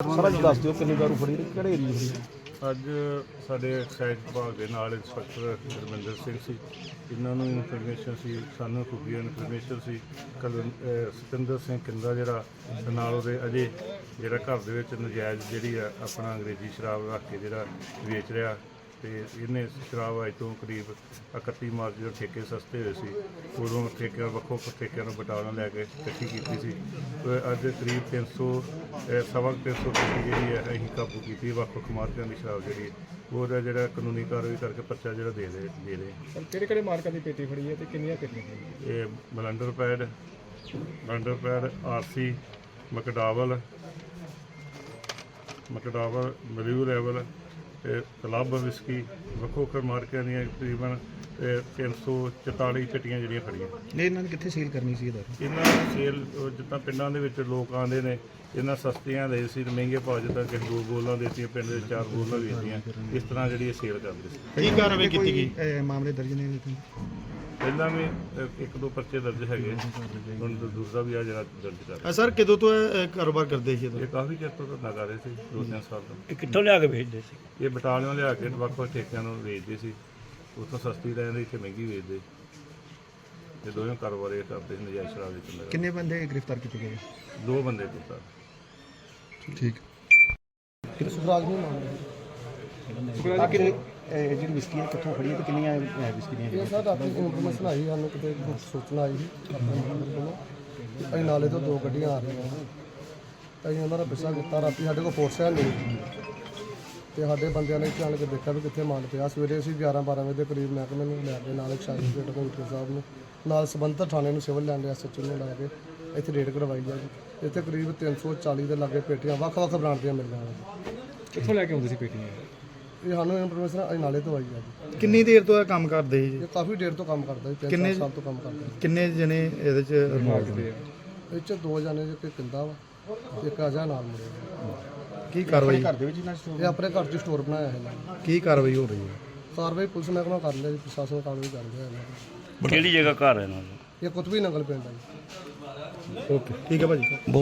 ਸਾਰਾ ਜੀ ਦੱਸ ਦਿਓ ਕਿੰਨੀ ਦਾਰੂ ਫੜੀ ਤੇ ਕਿਹੜੇ ਏਰੀਏ ਫੜੀ? ਅੱਜ ਸਾਡੇ ਐਕਸਾਈਜ਼ ਵਿਭਾਗ ਦੇ ਨਾਲ ਇੰਸਪੈਕਟਰ ਗੁਰਮਿੰਦਰ ਸਿੰਘ ਸੀ। ਇਹਨਾਂ ਨੂੰ ਇਨਫੋਰਮੇਸ਼ਨ ਸੀ, ਸਾਨੂੰ ਖੁਫੀਆ ਇਨਫੋਰਮੇਸ਼ਨ ਸੀ। ਕੱਲ ਸਤਿੰਦਰ ਸਿੰਘ ਕਿੰਦਾ ਜਿਹੜਾ, ਤੇ ਨਾਲ ਉਹਦੇ ਅਜੇ ਜਿਹੜਾ ਘਰ ਦੇ ਵਿੱਚ ਨਜਾਇਜ਼ ਜਿਹੜੀ ਆ, ਆਪਣਾ ਅੰਗਰੇਜ਼ੀ ਸ਼ਰਾਬ ਰੱਖ ਕੇ ਜਿਹੜਾ ਵੇਚ ਰਿਹਾ। ਤੇ ਇਹਨੇ ਸ਼ਰਾਬ ਅੱਜ ਤੋਂ ਕਰੀਬ 31 ਮਾਰਚ ਜਦੋਂ ਠੇਕੇ ਸਸਤੇ ਹੋਏ ਸੀ। ਉਦੋਂ ਠੇਕਿਆਂ ਵੱਖੋ ਠੇਕਿਆਂ ਨੂੰ ਬਟਾਲਾ ਲੈ ਕੇ ਇਕੱਠੀ ਕੀਤੀ ਸੀ। ਤੇ ਅੱਜ ਕਰੀਬ 300 ਅਹ ਸਵਾ ਕੁ 300 ਠੇਕੀ ਜਿਹੜੀ ਹੈ ਅਸੀਂ ਕਾਬੂ ਕੀਤੀ। ਵੱਖ ਮਾਰਕਿਆਂ ਦੀ ਸ਼ਰਾਬ ਜਿਹੜੀ ਉਹਦਾ ਜਿਹੜਾ ਕਾਨੂੰਨੀ ਕਾਰਵਾਈ ਕਰਕੇ ਪਰਚਾ ਜਿਹੜਾ ਦੇ ਦੇ ਦੇ ਦੇ। ਕਿਹੜੇ ਕਿਹੜੇ ਮਾਰਕਾਂ ਦੀ ਪੇਟੀ ਫੜੀ ਹੈ ਤੇ ਕਿੰਨੀਆਂ ਪੇਟੀਆਂ ਇਹ blender pride blender pride RC McDowell McDowell ਮਲਿਊ level ਤੇ ਕਲੱਬ ਵਿਸਕੀ ਵੱਖੋ ਵੱਖ ਮਾਰਕਿਆਂ ਦੀਆਂ ਤਕਰੀਬਨ ਇਹ 344 ਚਟੀਆਂ ਜਿਹੜੀਆਂ ਖੜੀਆਂ। ਨਹੀਂ ਇਹਨਾਂ ਨੇ ਕਿੱਥੇ ਸੇਲ ਕਰਨੀ ਸੀ ਇਹ ਦਾਰੂ? ਇਹਨਾਂ ਦੀ ਸੇਲ ਜਿੱਦਾਂ ਪਿੰਡਾਂ ਦੇ ਵਿੱਚ ਲੋਕ ਆਉਂਦੇ ਨੇ ਇਹਨਾਂ ਸਸਤੀਆਂ ਦੇ ਸੀ ਤੇ ਮਹਿੰਗੇ ਭਾਅ ਜਿੱਦਾਂ ਕਿ ਦੋ ਬੋਲਾਂ ਦੇਤੀਆਂ ਪਿੰਡ ਦੇ ਚਾਰ ਬੋਲਾਂ ਵੇਚਦੀਆਂ ਇਸ ਤਰ੍ਹਾਂ ਜਿਹੜੀ ਇਹ ਸੇਲ ਕਰਦੇ ਸੀ। ਕੀ ਕਾਰਵਾਈ ਕੀਤੀ ਗਈ ਮਾਮਲੇ ਦਰਜ ਨੇ ਇਹਦੇ? ਪਹਿਲਾਂ ਵੀ ਅਹ, ਇੱਕ ਦੋ ਪਰਚੇ ਦਰਜ ਹੈਗੇ। ਹੁਣ ਦੂ- ਦੂਸਰਾ ਵੀ ਆ ਜਿਹੜਾ ਦਰਜ ਕਰ ਅ, ਸਰ ਕਦੋਂ ਤੋਂ ਇਹ ਇਹ ਕਾਰੋਬਾਰ ਕਰਦੇ ਸੀ ਇਹ ਕਾਫੀ ਚਿਰ ਤੋਂ ਧੰਦਾ ਕਰ ਰਹੇ ਸੀ ਦੋ ਤਿੰਨ ਸਾਲ ਤੋਂ। ਇਹ ਕਿੱਥੋਂ ਲਿਆ ਕੇ ਵੇਚਦੇ ਸੀ? ਇਹ ਬਟਾਲਿਓਂ ਲਿਆ ਕੇ ਵੱਖ ਵੱਖ ਠੇਕਿਆਂ ਨੂੰ ਵੇਚਦੇ ਸੀ। ਉੱਥੋਂ ਸਸਤੀ ਲੈਂਦੇ ਇੱਥੇ ਮਹਿੰਗੀ ਵੇਚਦੇ। ਤੇ ਦੋਵੇਂ ਕਾਰੋਬਾਰ ਇਹ ਕਰਦੇ ਸੀ ਨਜਾਇਜ਼ ਸ਼ਰਾਬ ਵੇਚਣ ਦਾ ਕਿੰਨੇ ਬੰਦੇ ਗ੍ਰਿਫਤਾਰ ਕੀਤੇ ਗਏ? ਦੋ ਬੰਦੇ ਦਿੱਤਾ ਠੀਕ। ਸੁਖਰਾਜ ਨਹੀਂ ਮੰਨਦੇ ਕਿ ਜਿਹੜੀ ਵਿਸਕੀ ਹੈ ਕਿੱਥੋਂ ਫੜੀ ਹੈ ਤੇ ਕਿੰਨੀਆਂ ਅ, ਵਿਸਕੀ ਦੀਆਂ ਇਹ ਸਰ ਰਾਤੀ ਇਨਫੋਰਮੇਸ਼ਨ ਆਈ ਸਾਨੂੰ ਕਿਤੇ ਗੁਪਤ ਸੂਚਨਾ ਆਈ ਆਪਣੇ ਕੋਲੋਂ। ਕਿ ਨਾਲੇ ਤੋਂ ਦੋ ਗੱਡੀਆਂ ਆ ਰਹੀਆਂ ਨੇ। ਤਾਂ ਅਸੀਂ ਉਹਨਾਂ ਦਾ ਪਿੱਛਾ ਕੀਤਾ ਰਾਤੀ ਸਾਡੇ ਕੋਲ ਫੋਰਸ ਹੈ ਨਹੀਂ। ਤੇ ਸਾਡੇ ਬੰਦਿਆਂ ਨੇ ਜਾਣ ਕੇ ਦੇਖਿਆ ਵੀ ਕਿੱਥੇ ਮਾਲ ਪਿਆ। ਸਵੇਰੇ ਅਸੀਂ 11 12 ਵਜੇ ਦੇ ਕਰੀਬ ਮਹਿਕਮੇ ਨੂੰ ਲੈ ਕੇ ਨਾਲ ਇੱਕ ਸ਼ਾਹੀ ਗੇਟ ਕਮਿਸ਼ਨਰ ਸਾਹਿਬ ਨੂੰ ਨਾਲ ਸੰਬੰਧਿਤ ਥਾਣੇ ਨੂੰ ਸਿਵਲ ਲੈਂਡ ਐਸਐਚਓ ਨੂੰ ਲੈ ਕੇ ਇੱਥੇ ਰੇਡ ਕਰਵਾਈ ਜਾ ਜੀ। ਇੱਥੇ ਕਰੀਬ 340 ਦੇ ਲਾਗੇ ਪੇਟੀਆਂ ਵੱਖ-ਵੱਖ ਬ੍ਰਾਂਡ ਦੀਆਂ ਮਿਲੀਆਂ ਨੇ। ਕਿੱਥੋਂ ਲੈ ਕੇ ਆਉਂਦੇ ਸੀ ਪੇਟੀਆਂ? ਇਹ ਸਾਨੂੰ ਇਨਫੋਰਮੇਸ਼ਨ ਅਸੀਂ ਨਾਲੇ ਤੋਂ ਆਈ ਆ ਜੀ। ਕਿੰਨੀ ਦੇਰ ਤੋਂ ਇਹ ਕੰਮ ਕਰਦੇ ਸੀ ਜੀ? ਇਹ ਕਾਫੀ ਦੇਰ ਤੋਂ ਕੰਮ ਕਰਦਾ ਜੀ ਤਿੰਨ ਕਿੰਨੇ- ਚਾਰ ਸਾਲ ਤੋਂ ਕੰਮ ਕਰਦਾ ਕਿੰਨੇ ਜਣੇ ਇਹਦੇ ਚ ਨੇ? ਇਹ ਚ ਦੋ ਜਾਣੇ ਜੇ ਕਿ ਕਿੰਦਾ ਵਾ ਤੇ ਇੱਕ ਅਜਾ ਨਾਲ ਮੁੰਡੇ ਕੀ ਕਾਰਵਾਈ? ਇਹ ਆਪਣੇ ਘਰ 'ਚ ਸਟੋਰ ਬਣਾਇਆ ਹੈ ਨੇ। ਕੀ ਕਾਰਵਾਈ ਹੋ ਰਹੀ ਹੈ? ਕਾਰਵਾਈ ਪੁਲਿਸ ਮਹਿਕਮਾ ਕਰ ਲਿਆ ਜੀ ਪ੍ਰਸ਼ਾਸਨ ਕਾਰਵਾਈ ਕਰ ਰਿਹਾ ਇਹਨਾਂ ਦੀ। ਕਿਹੜੀ ਜਗ੍ਹਾ ਘਰ ਹੈ ਇਹਨਾਂ ਦਾ? ਇਹ ਕੁਤਬੀ ਨੰਗਲ ਪਿੰਡ ਹੈ ਜੀ। ਓਕੇ ਠੀਕ ਹੈ ਭਾਜੀ।